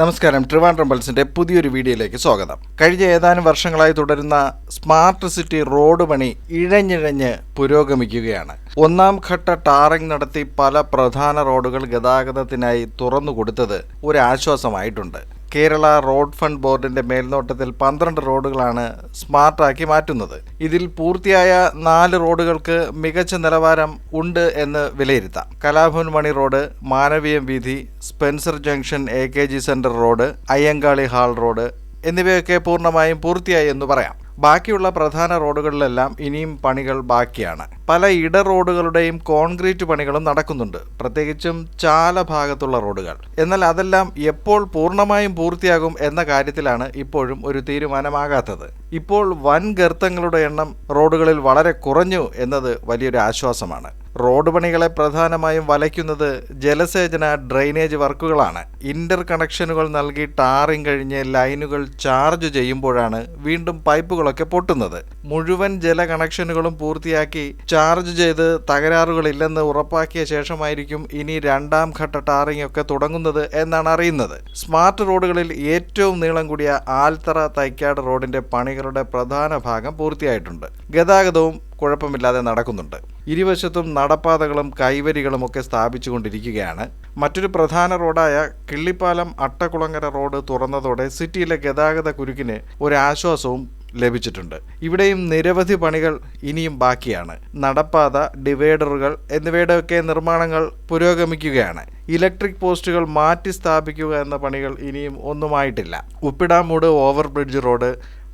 നമസ്കാരം. ട്രിവാൻഡ്രം പൾസിന്റെ പുതിയൊരു വീഡിയോയിലേക്ക് സ്വാഗതം. കഴിഞ്ഞ ഏതാനും വർഷങ്ങളായി തുടരുന്ന സ്മാർട്ട് സിറ്റി റോഡ് പണി ഇഴഞ്ഞിഴഞ്ഞ് പുരോഗമിക്കുകയാണ്. ഒന്നാം ഘട്ട ടാറിംഗ് നടത്തി പല പ്രധാന റോഡുകൾ ഗതാഗതത്തിനായി തുറന്നു കൊടുത്തത് ഒരു ആശ്വാസമായിട്ടുണ്ട്. കേരള റോഡ് ഫണ്ട് ബോർഡിന്റെ മേൽനോട്ടത്തിൽ പന്ത്രണ്ട് റോഡുകളാണ് സ്മാർട്ടാക്കി മാറ്റുന്നത്. ഇതിൽ പൂർത്തിയായ നാല് റോഡുകൾക്ക് മികച്ച നിലവാരം ഉണ്ട് എന്ന് വിലയിരുത്താം. കലാഭവൻ മണി road Manaveeyam Veedhi Spencer junction A K G centre road Ayyankali hall road എന്നിവയൊക്കെ പൂർണമായും പൂർത്തിയായി എന്ന് പറയാം. ബാക്കിയുള്ള പ്രധാന റോഡുകളിലെല്ലാം ഇനിയും പണികൾ ബാക്കിയാണ്. പല ഇട റോഡുകളുടെയും കോൺക്രീറ്റ് പണികളും നടക്കുന്നുണ്ട്. പ്രത്യേകിച്ചും ചാല ഭാഗത്തുള്ള റോഡുകൾ. എന്നാൽ അതെല്ലാം എപ്പോൾ പൂർണമായും പൂർത്തിയാകും എന്ന കാര്യത്തിലാണ് ഇപ്പോഴും ഒരു തീരുമാനമാകാത്തത്. ഇപ്പോൾ വൻ ഗർത്തങ്ങളുടെ എണ്ണം റോഡുകളിൽ വളരെ കുറഞ്ഞു എന്നത് വലിയൊരു ആശ്വാസമാണ്. റോഡ് പണികളെ പ്രധാനമായും വലയ്ക്കുന്നത് ജലസേചന ഡ്രെയിനേജ് വർക്കുകളാണ്. ഇന്റർ കണക്ഷനുകൾ നൽകി ടാറിങ് കഴിഞ്ഞ് ലൈനുകൾ ചാർജ് ചെയ്യുമ്പോഴാണ് വീണ്ടും പൈപ്പുകളൊക്കെ പൊട്ടുന്നത്. മുഴുവൻ ജല കണക്ഷനുകളും പൂർത്തിയാക്കി ചാർജ് ചെയ്ത് തകരാറുകളില്ലെന്ന് ഉറപ്പാക്കിയ ശേഷമായിരിക്കും ഇനി രണ്ടാം ഘട്ട ടാറിംഗ് ഒക്കെ തുടങ്ങുന്നത് എന്നാണ് അറിയുന്നത്. സ്മാർട്ട് റോഡുകളിൽ ഏറ്റവും നീളം കൂടിയ ആൽത്തറ തൈക്കാട് റോഡിന്റെ പണികളുടെ പ്രധാന ഭാഗം പൂർത്തിയായിട്ടുണ്ട്. ഗതാഗതവും കുഴപ്പമില്ലാതെ നടക്കുന്നുണ്ട്. ഇരുവശത്തും നടപ്പാതകളും കൈവരികളും ഒക്കെ സ്ഥാപിച്ചുകൊണ്ടിരിക്കുകയാണ്. മറ്റൊരു പ്രധാന റോഡായ കിള്ളിപ്പാലം അട്ടകുളങ്ങര റോഡ് തുറന്നതോടെ സിറ്റിയിലെ ഗതാഗത കുരുക്കിന് ഒരാശ്വാസവും ലഭിച്ചിട്ടുണ്ട്. ഇവിടെയും നിരവധി പണികൾ ഇനിയും ബാക്കിയാണ്. നടപ്പാത ഡിവൈഡറുകൾ എന്നിവയുടെയൊക്കെ നിർമ്മാണങ്ങൾ പുരോഗമിക്കുകയാണ്. ഇലക്ട്രിക് പോസ്റ്റുകൾ മാറ്റി സ്ഥാപിക്കുക എന്ന പണികൾ ഇനിയും ഒന്നുമായിട്ടില്ല. Uppidamoodu overbridge road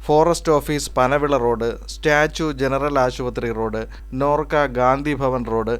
forest office Panavila road statue general ആശുപത്രി റോഡ് നോർക്ക ഗാന്ധി ഭവൻ റോഡ്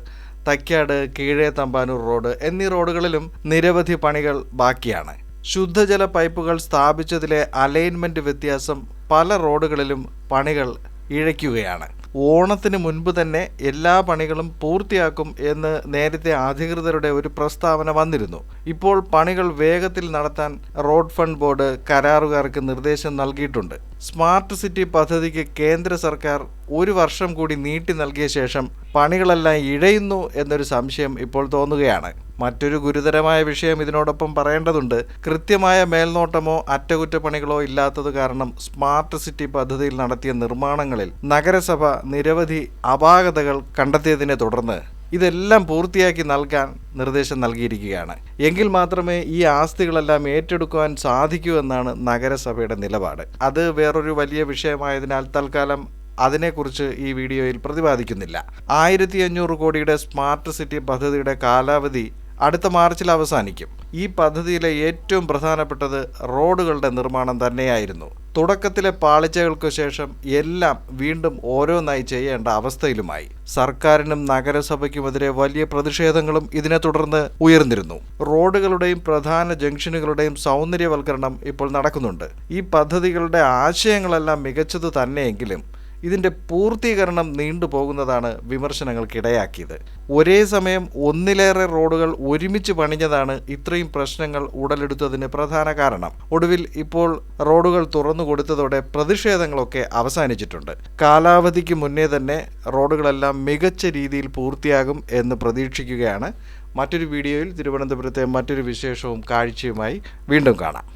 തക്കാട് കീഴേ തമ്പാനൂർ റോഡ് എന്നീ റോഡുകളിലും നിരവധി പണികൾ ബാക്കിയാണ്. ശുദ്ധജല പൈപ്പുകൾ സ്ഥാപിച്ചതിലെ അലൈൻമെന്റ് വ്യത്യാസം പല റോഡുകളിലും പണികൾ ഇഴയ്ക്കുകയാണ്. ഓണത്തിന് മുൻപ് തന്നെ എല്ലാ പണികളും പൂർത്തിയാക്കും എന്ന് നേരത്തെ അധികൃതരുടെ ഒരു പ്രസ്താവന വന്നിരുന്നു. ഇപ്പോൾ പണികൾ വേഗത്തിൽ നടത്താൻ റോഡ് ഫണ്ട് ബോർഡ് കരാറുകാർക്ക് നിർദ്ദേശം നൽകിയിട്ടുണ്ട്. സ്മാർട്ട് സിറ്റി പദ്ധതിക്ക് കേന്ദ്ര സർക്കാർ ഒരു വർഷം കൂടി നീട്ടി നൽകിയ ശേഷം പണികളെല്ലാം ഇഴയുന്നു എന്നൊരു സംശയം ഇപ്പോൾ തോന്നുകയാണ്. മറ്റൊരു ഗുരുതരമായ വിഷയം ഇതിനോടൊപ്പം പറയേണ്ടതുണ്ട്. കൃത്യമായ മേൽനോട്ടമോ അറ്റകുറ്റപ്പണികളോ ഇല്ലാത്തത് കാരണം സ്മാർട്ട് സിറ്റി പദ്ധതിയിൽ നടത്തിയ നിർമ്മാണങ്ങളിൽ നഗരസഭ നിരവധി അപാകതകൾ കണ്ടെത്തിയതിനെ തുടർന്ന് ഇതെല്ലാം പൂർത്തിയാക്കി നൽകാൻ നിർദ്ദേശം നൽകിയിരിക്കുകയാണ്. എങ്കിൽ മാത്രമേ ഈ ആസ്തികളെല്ലാം ഏറ്റെടുക്കുവാൻ സാധിക്കൂ എന്നാണ് നഗരസഭയുടെ നിലപാട്. അത് വേറൊരു വലിയ വിഷയമായതിനാൽ തൽക്കാലം അതിനെക്കുറിച്ച് ഈ വീഡിയോയിൽ പ്രതിപാദിക്കുന്നില്ല. ആയിരത്തി അഞ്ഞൂറ് കോടിയുടെ സ്മാർട്ട് സിറ്റി പദ്ധതിയുടെ കാലാവധി അടുത്ത മാർച്ചിൽ അവസാനിക്കും. ഈ പദ്ധതിയിലെ ഏറ്റവും പ്രധാനപ്പെട്ടത് റോഡുകളുടെ നിർമ്മാണം തന്നെയായിരുന്നു. തുടക്കത്തിലെ പാളിച്ചകൾക്ക് ശേഷം എല്ലാം വീണ്ടും ഓരോന്നായി ചെയ്യേണ്ട അവസ്ഥയിലുമായി. സർക്കാരിനും നഗരസഭയ്ക്കുമെതിരെ വലിയ പ്രതിഷേധങ്ങളും ഇതിനെ തുടർന്ന് ഉയർന്നിരുന്നു. റോഡുകളുടെയും പ്രധാന ജംഗ്ഷനുകളുടെയും സൗന്ദര്യവൽക്കരണം ഇപ്പോൾ നടക്കുന്നുണ്ട്. ഈ പദ്ധതികളുടെ ആശയങ്ങളെല്ലാം മികച്ചത് തന്നെയെങ്കിലും ഇതിന്റെ പൂർത്തീകരണം നീണ്ടുപോകുന്നതാണ് വിമർശനങ്ങൾക്കിടയാക്കിയത്. ഒരേ സമയം ഒന്നിലേറെ റോഡുകൾ ഒരുമിച്ച് പണിഞ്ഞതാണ് ഇത്രയും പ്രശ്നങ്ങൾ ഉടലെടുത്തതിന് പ്രധാന കാരണം. ഒടുവിൽ ഇപ്പോൾ റോഡുകൾ തുറന്നു കൊടുത്തതോടെ പ്രതിഷേധങ്ങളൊക്കെ അവസാനിച്ചിട്ടുണ്ട്. കാലാവധിക്ക് മുന്നേ തന്നെ റോഡുകളെല്ലാം മികച്ച രീതിയിൽ പൂർത്തിയാകും എന്ന് പ്രതീക്ഷിക്കുകയാണ്. മറ്റൊരു വീഡിയോയിൽ തിരുവനന്തപുരത്തെ മറ്റൊരു വിശേഷവും കാഴ്ചയുമായി വീണ്ടും കാണാം.